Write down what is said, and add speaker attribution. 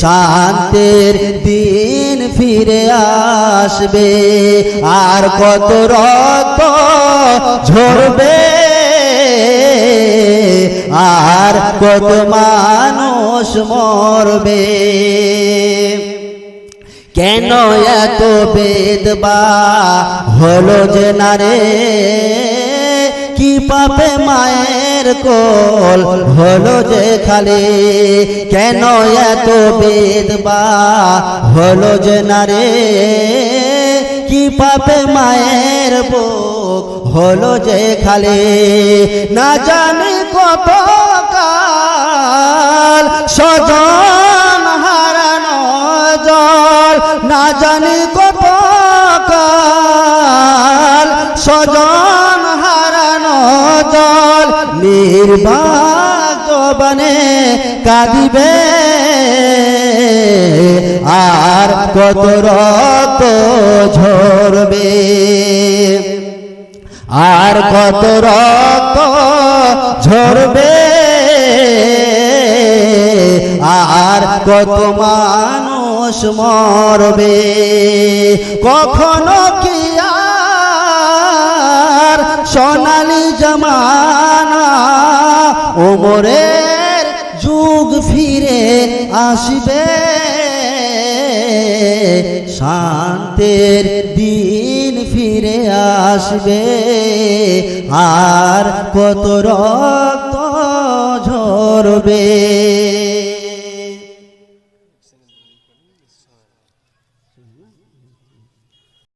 Speaker 1: শান্তের দিন ফিরে আসবে। আর কত রক্ত ঝরবে, আর কত মানুষ মরবে। কেন এত বেদবা হলো যে নারে কি পাপে মায়ের কোল হলো যে খালি। কেন এত বেদবা হলো যে নারে? কি পাপে মায়ের বুক হলো যে খালি? না জানি কত কাল সজন হারানো জল। না জানি কত কাল সজন নির্বাচনে কাঁদিবে। আর কত রক্ত ঝরবে। আর কত রক্ত ঝরবে। আর কত মানুষ মরবে। কখনো কি আর জমানা ওমরের যুগ ফিরে আসবে। শান্তের দিন ফিরে আসবে। আর কত রক্ত ঝরবে।